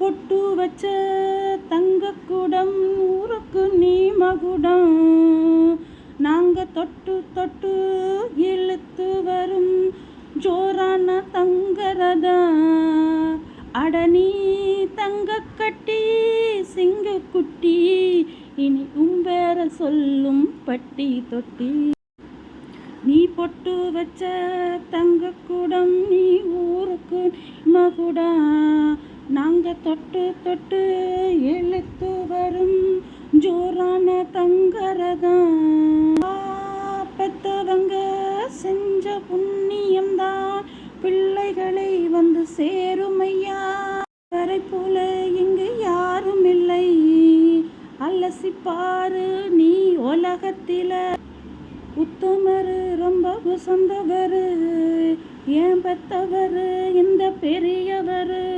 பொட்டு வச்ச தங்கக்குடம் ஊருக்கு நீ மகுடம். நாங்க தொட்டு தொட்டு இழுத்து வரும் ஜோரான தங்கரதா. அடனி தங்க கட்டி சிங்க குட்டி இனி உம்பேர சொல்லும் பட்டி தொட்டி. நீ பொட்டு வச்ச தங்கக்குடம் நீ ஊருக்கு மகுடா. நாங்கள் தொட்டு தொட்டு இழுத்து வரும் ஜோரான தங்கரதான் பெத்தவங்க செஞ்ச புண்ணியம்தான். பிள்ளைகளை வந்து சேரும் ஐயா. கரை போல இங்கு யாரும் இல்லை. அலசி பாரு நீ உலகத்தில. உத்தமரு ரொம்ப உசந்தவரு. ஏன் பெத்தவரு? இந்த பெரியவரு.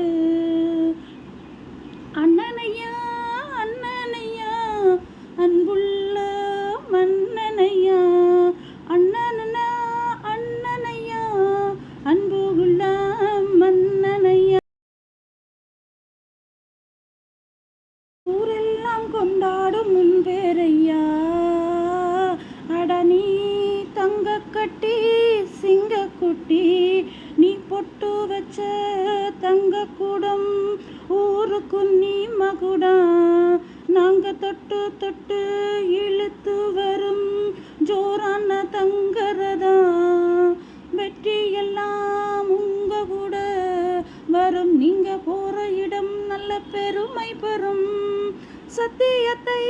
கொண்டாடும் முன் பேரையா? அடனி தங்க கட்டி சிங்க குட்டி நீ பொட்டு வச்ச தங்க கூடம் ஊருக்கு நீ மகுடா? நாங்க தொட்டு தொட்டு இழுத்து வரும் ஜோரான தங்கரதா? வெற்றி எல்லாம் உங்க கூட வரும். நீங்க போற இடம் நல்ல பெருமை பெறும். சத்தியத்தை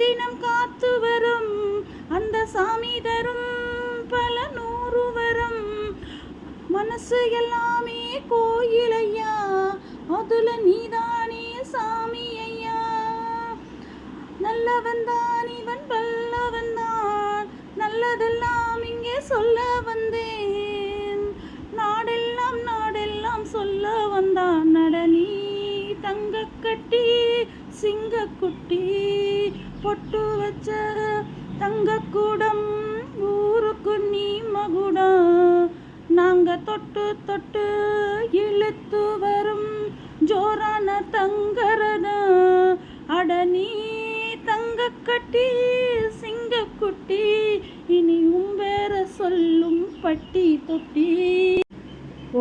தினம் காத்து வரும். அந்த சாமி தரும் பல நூறு வரும். மனசு எல்லாமே கோயிலையா? அதுல நீதானே சாமி ஐயா நல்லவன் தான் இவன் பல்லவன் தான். நல்லதெல்லாம் இங்கே சொல்ல வந்தேன். நாடெல்லாம் நாடெல்லாம் சொல்ல வந்தான். நடனி தங்க கட்டி சிங்கக்குட்டி பொட்டு வச்ச தங்கக்கூடம் ஊருக்கு நீ மகுடம் நாங்க தொட்டு தொட்டு இழுத்து வரும் ஜோரான தங்கரத அடனி தங்கக்கட்டி சிங்கக்குட்டி இனி உம்பேர சொல்லும் பட்டி தொட்டி.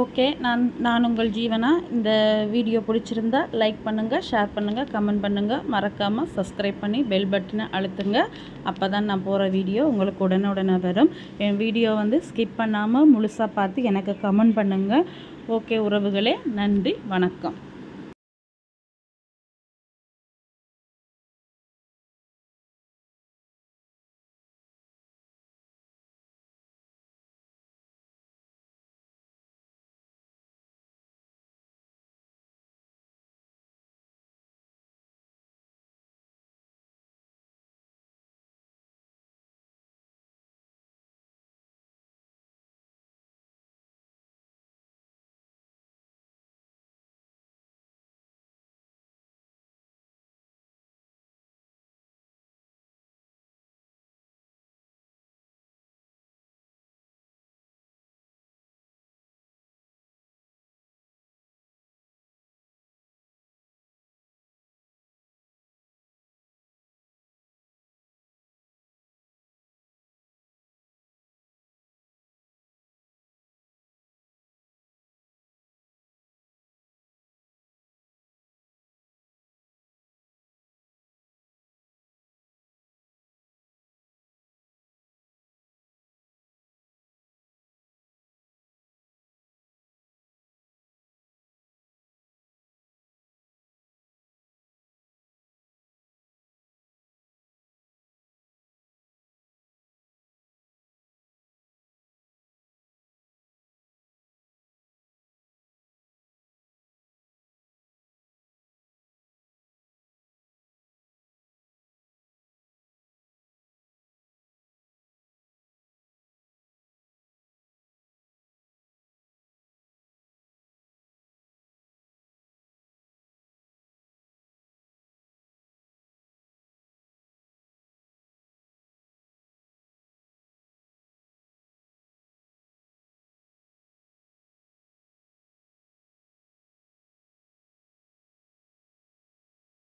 ஓகே நான் நான் உங்கள் ஜீவனா. இந்த வீடியோ பிடிச்சிருந்தா லைக் பண்ணுங்கள் ஷேர் பண்ணுங்கள் கமெண்ட் பண்ணுங்கள் மறக்காமல் சப்ஸ்கிரைப் பண்ணி பெல் பட்டனை அழுத்துங்க. அப்போ தான் நான் போகிற வீடியோ உங்களுக்கு உடனே வரும். என் வீடியோ வந்து ஸ்கிப் பண்ணாமல் முழுசாக பார்த்து எனக்கு கமெண்ட் பண்ணுங்கள் ஓகே உறவுகளே நன்றி வணக்கம்.